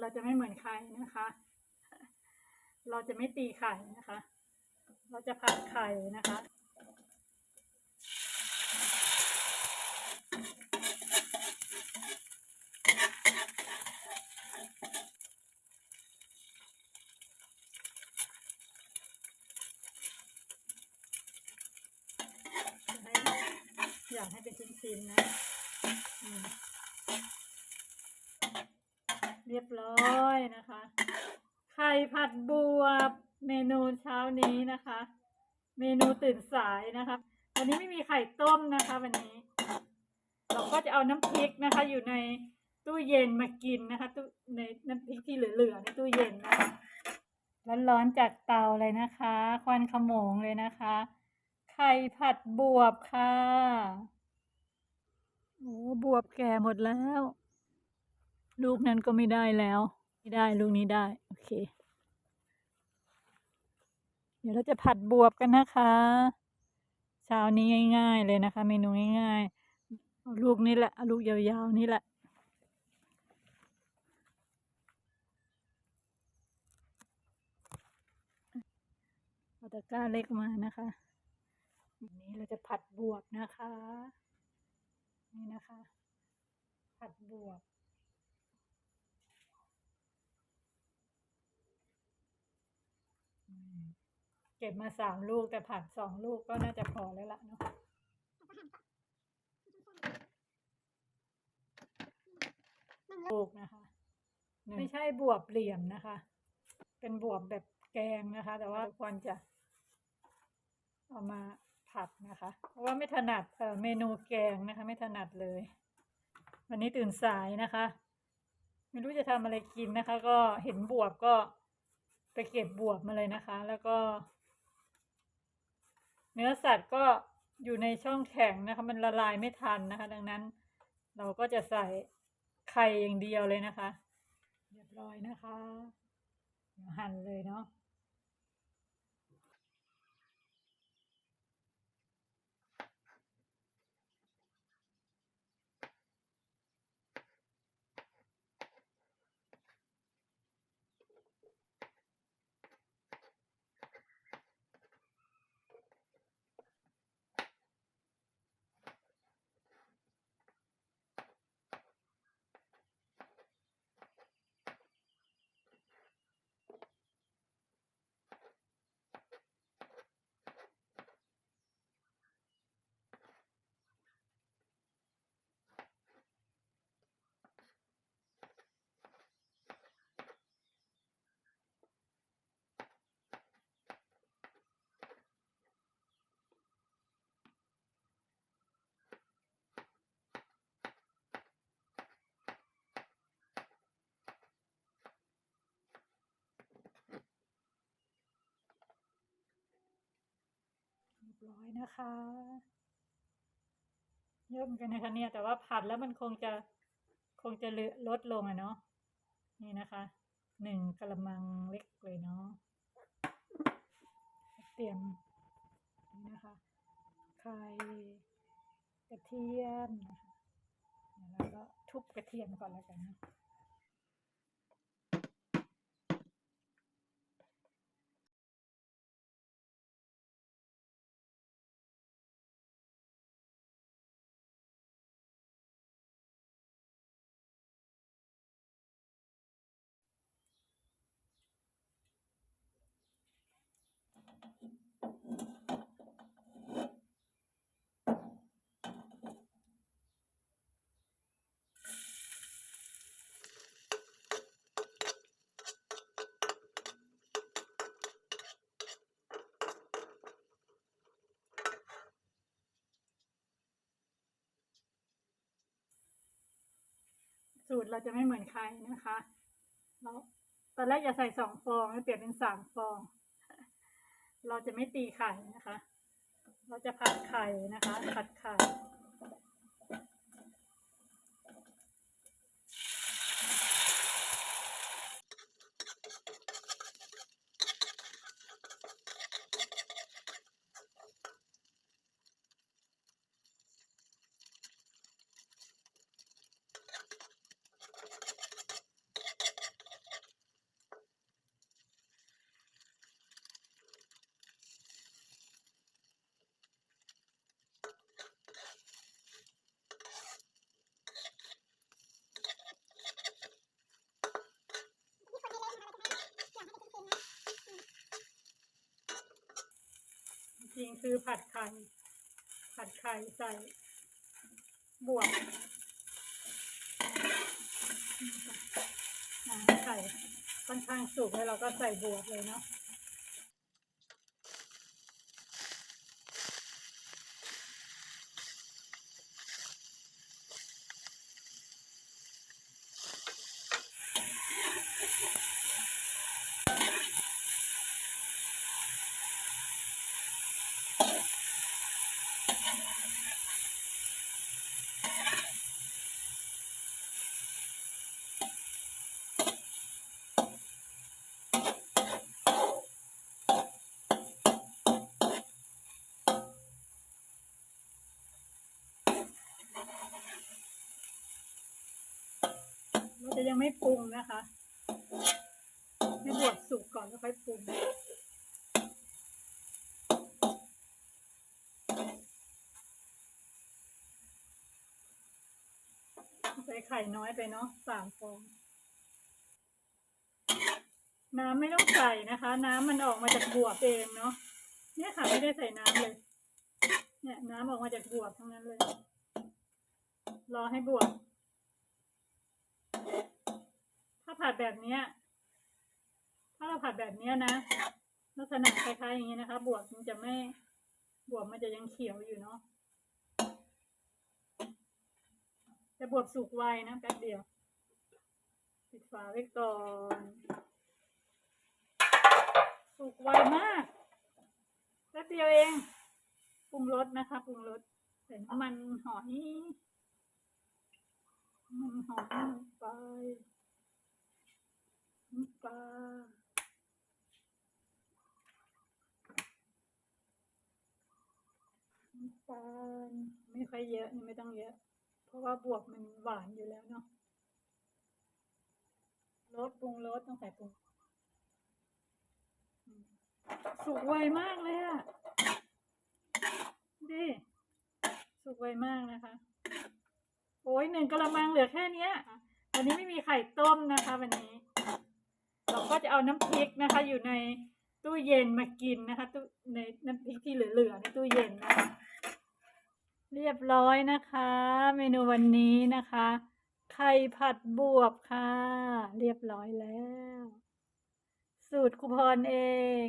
เราจะไม่เหมือนใครนะคะ เราจะไม่ตีไข่นะคะ เราจะผัดไข่นะคะ อยากให้เป็นชิ้นๆนะอืม รียบร้อยนะคะ ไข่ผัดบวบเมนูเช้านี้นะคะ เมนูตื่นสายนะคะ วันนี้ไม่มีไข่ต้มนะคะ วันนี้ เราก็จะเอาน้ำพริกนะคะ อยู่ในตู้เย็นมากินนะคะตู้ในน้ำพริกที่เหลือๆในตู้เย็นนะคะร้อนๆจากเตาเลยนะคะ ควันขโมงเลยนะคะ ไข่ผัดบวบค่ะโอ้บวบแก่หมดแล้ว ลูกนั้นก็ไม่ได้แล้ว ไม่ได้ลูกนี้ได้ โอเค เดี๋ยวเราจะผัดบวบกันนะคะเช้านี้ง่าย ๆ เลยนะคะ เมนูง่ายๆเอาลูกนี้แหละเอาลูกยาวๆนี่แหละเอาตะกร้าเล็กมานะคะวันนี้เราจะผัดบวบนะคะ นี่นะคะ ผัดบวบ เก็บมาสามลูกแต่ผัดสองลูกก็น่าจะพอแล้วล่ะเนาะลูกนะคะ ไม่ใช่บวบเหลี่ยมนะคะ เป็นบวบแบบแกงนะคะ แต่ว่าควรจะเอามาผัดนะคะ เพราะว่าไม่ถนัดเอ่อเมนูแกงนะคะ ไม่ถนัดเลย วันนี้ตื่นสายนะคะ ไม่รู้จะทำอะไรกินนะคะ ก็เห็นบวบก็ไปเก็บบวบมาเลยนะคะ แล้วก็ เนื้อสัตว์ก็อยู่ในช่องแข็งนะคะ มันละลายไม่ทันนะคะ ดังนั้นเราก็จะใส่ไข่อย่างเดียวเลยนะคะ เรียบร้อยนะคะหั่นเลยเนาะ เร้อยนะคะ เยอะเหมือนกันนะคะเนี่ย แต่ว่าผัดแล้วมันคงจะคงจะเลอะลดลงอะเนาะ นี่นะคะหนึ่งกระมังเล็กเลยเนาะ เตรียมนี่นะคะไข่กระเทียมนะคะเดี๋ยวก็ทุบกระเทียมก่อนแล้วกันนะ สูตรเราจะไม่เหมือนใครนะคะ เราตอนแรกจะใส่สองฟองแล้วเปลี่ยนเป็นสามฟอง เราจะไม่ตีไข่นะคะ เราจะผัดไข่นะคะ ผัดไข่ ริงคือผัดไข่ ผัดไข่ใส่บวบอ่าไข่ค่อนข้างสุกแล้วเราก็ใส่บวบเลยเนาะ จะยังไม่ปรุงนะคะให้บวบสุกก่อนแล้วค่อยปรุงใส่ไข่น้อยไปเนาะสามฟองน้ำไม่ต้องใส่นะคะ น้ำมันออกมาจากบวบเองเนาะเนี่ยค่ะไม่ได้ใส่น้ำเลย เนี่ย น้ำออกมาจากบวบทั้งนั้นเลย รอให้บวบ ถ้าผัดแบบเนี้ย ถ้าเราผัดแบบเนี้ยนะลักษณะคล้ายๆอย่างนี้นะคะ บวบมันจะไม่บวบมันจะยังเขียวอยู่เนาะแต่บวบสุกไวนะแป๊บเดียวปิดฝาไว้ก่อนสุกไวมากแป๊บเดียวเองปรุงรสนะคะปรุงรสใส่น้ำมันหอย มันหอยลงไปน้ำปลาน้ำตาลไม่ค่อยเยอะนี่ไม่ต้องเยอะ เพราะว่าบวบมันหวานอยู่แล้วเนาะรสปรุงรสต้องใส่ปรุงสุกไวมากเลยอะดิสุกไวมากนะคะ โอ้ยหนึ่งกระมังเหลือแค่เนี้ยวันนี้ไม่มีไข่ต้มนะคะ วันนี้ เราก็จะเอาน้ำพริกนะคะ อยู่ในตู้เย็นมากินนะคะตู้ในน้ำพริกที่เหลือๆในตู้เย็นนะคะเรียบร้อยนะคะ เมนูวันนี้นะคะ ไข่ผัดบวบค่ะ เรียบร้อยแล้ว สูตรครูพรเอง